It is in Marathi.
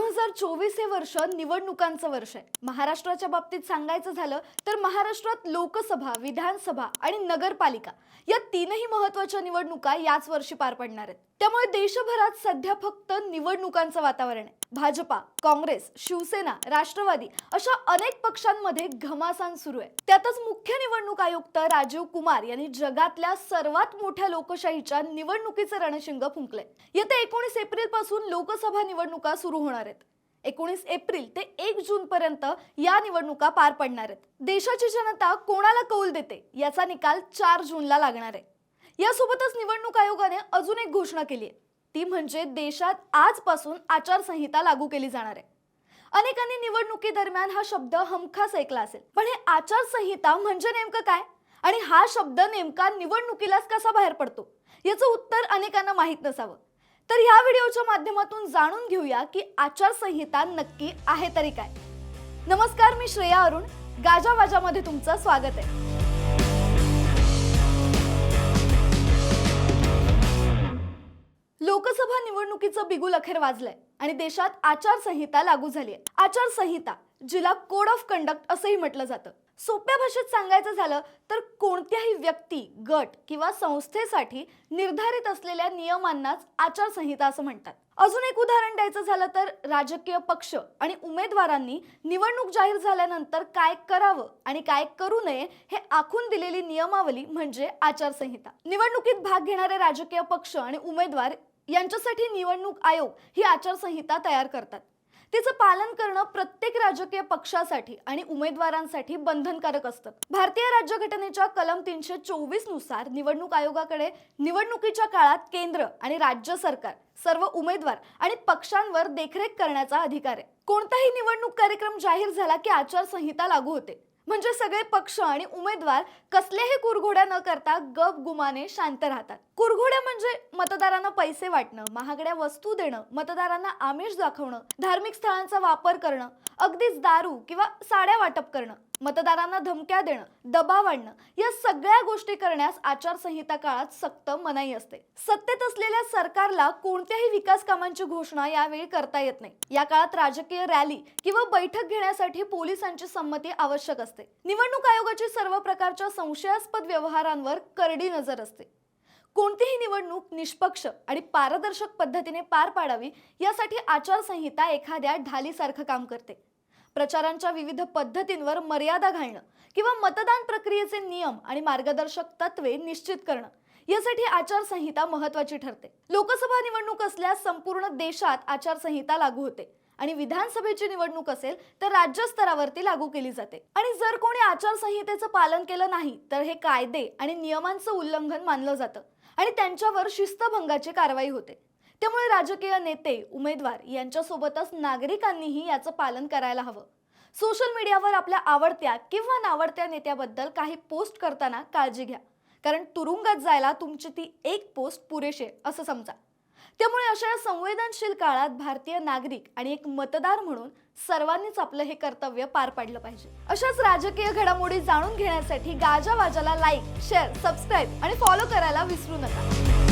दोन हजार चोवीस हे वर्ष निवडणुकांचं वर्ष आहे. महाराष्ट्राच्या बाबतीत सांगायचं झालं तर महाराष्ट्रात लोकसभा विधानसभा आणि नगरपालिका या तीनही महत्त्वाच्या निवडणुका याच वर्षी पार पडणार आहेत. त्यामुळे देशभरात सध्या फक्त निवडणुकांचं वातावरण आहे. भाजपा काँग्रेस शिवसेना राष्ट्रवादी अशा अनेक पक्षांमध्ये घमासान सुरू आहे. त्यातच मुख्य निवडणूक आयुक्त राजीव कुमार यांनी जगातल्या सर्वात मोठ्या लोकशाहीच्या निवडणुकीचे रणशिंग फुंकले येत्या एकोणीस एप्रिलपासून लोकसभा निवडणुका सुरू होणार आहेत. एकोणीस एप्रिल ते एक जून पर्यंत या निवडणुका पार पडणार आहेत. देशाची जनता कोणाला कौल देते याचा निकाल चार जूनला लागणार आहे. यासोबतच निवडणूक आयोगाने अजून एक घोषणा केली आहे. ती म्हणजे देशात आजपासून आचारसंहिता लागू केली जाणार आहे. अनेकांनी निवडणुकीदरम्यान हा शब्द हमखास ऐकला असेल. पण हे आचारसंहिता म्हणजे नेमकं काय? आणि हा शब्द नेमका निवडणुकीलाच कसा बाहेर पडतो? याचं उत्तर अनेकांना माहीत नसावं. तर ह्या व्हिडिओच्या माध्यमातून जाणून घेऊया की आचारसंहिता नक्की आहे तरी काय. नमस्कार मी श्रेया अरुण. गाजा वाजामध्ये तुमचं स्वागत आहे. लोकसभा निवडणुकीचं बिगुल अखेर वाजलंय आणि देशात आचारसंहिता लागू झाली आहे आचारसंहिता जिला कोड ऑफ कंडक्ट असंही म्हटलं जातं. सोप्या भाषेत सांगायचं झालं तर कोणत्याही व्यक्ती गट किंवा संस्थेसाठी निर्धारित असलेल्या नियमांनाच आचारसंहिता असं म्हणतात. अजून एक उदाहरण द्यायचं झालं तर राजकीय पक्ष आणि उमेदवारांनी निवडणूक जाहीर झाल्यानंतर काय करावं आणि काय करू नये हे आखून दिलेली नियमावली म्हणजे आचारसंहिता. निवडणुकीत भाग घेणारे राजकीय पक्ष आणि उमेदवार यांच्यासाठी निवडणूक आयोग ही आचारसंहिता तयार करतात. तिचं पालन करणं प्रत्येक राजकीय पक्षासाठी आणि उमेदवारांसाठी बंधनकारक असतं. भारतीय राज्यघटनेच्या कलम तीनशे चोवीसनुसार निवडणूक आयोगाकडे निवडणुकीच्या काळात केंद्र आणि राज्य सरकार सर्व उमेदवार आणि पक्षांवर देखरेख करण्याचा अधिकार आहे. कोणताही निवडणूक कार्यक्रम जाहीर झाला की आचारसंहिता लागू होते. म्हणजे सगळे पक्ष आणि उमेदवार कसलेही कुरघोड्या न करता गप गुमाने शांत राहतात. कुरघोड्या म्हणजे मतदारांना पैसे वाटणं महागड्या वस्तू देणं मतदारांना आमिष दाखवणं धार्मिक स्थळांचा वापर करणं अगदीच दारू किंवा साड्या वाटप करणं मतदारांना धमक्या देणं दबाव आणणं या सगळ्या गोष्टी करण्यास आचारसंहिता काळात सक्त मनाई असते. सत्तेत असलेल्या सरकारला कोणत्याही विकास कामांची घोषणा यावेळी करता येत नाही. या काळात राजकीय रॅली किंवा बैठक घेण्यासाठी पोलिसांची संमती आवश्यक असते. निवडणूक आयोगाची सर्व प्रकारच्या संशयास्पद व्यवहारांवर करडी नजर असते. कोणतीही निवडणूक निष्पक्ष आणि पारदर्शक पद्धतीने पार पाडावी यासाठी आचारसंहिता एखाद्या ढालीसारखं काम करते. प्रचारांच्या विविध पद्धतींवर मर्यादा घालणं किंवा मतदान प्रक्रियेचे नियम आणि मार्गदर्शक तत्वे निश्चित करणं यासाठी आचारसंहिता महत्वाची ठरते. लोकसभा निवडणूक असल्यास संपूर्ण देशात आचारसंहिता लागू होते आणि विधानसभेची निवडणूक असेल तर राज्य स्तरावरती लागू केली जाते. आणि जर कोणी आचारसंहितेचं पालन केलं नाही तर हे कायदे आणि नियमांचं उल्लंघन मानलं जातं आणि त्यांच्यावर शिस्तभंगाची कारवाई होते. त्यामुळे राजकीय नेते उमेदवार यांच्यासोबतच नागरिकांनीही याचं पालन करायला हवं. सोशल मीडियावर आपल्या आवडत्या किंवा नावडत्या नेत्याबद्दल काही पोस्ट करताना काळजी घ्या. कारण तुरुंगात जायला तुमची ती एक पोस्ट पुरेशी आहे असं समजा. त्यामुळे अशा संवेदनशील काळात भारतीय नागरिक आणि एक मतदार म्हणून सर्वांनीच आपलं हे कर्तव्य पार पाडलं पाहिजे. अशाच राजकीय घडामोडी जाणून घेण्यासाठी गाजा वाजाला लाईक शेअर सबस्क्राईब आणि फॉलो करायला विसरू नका.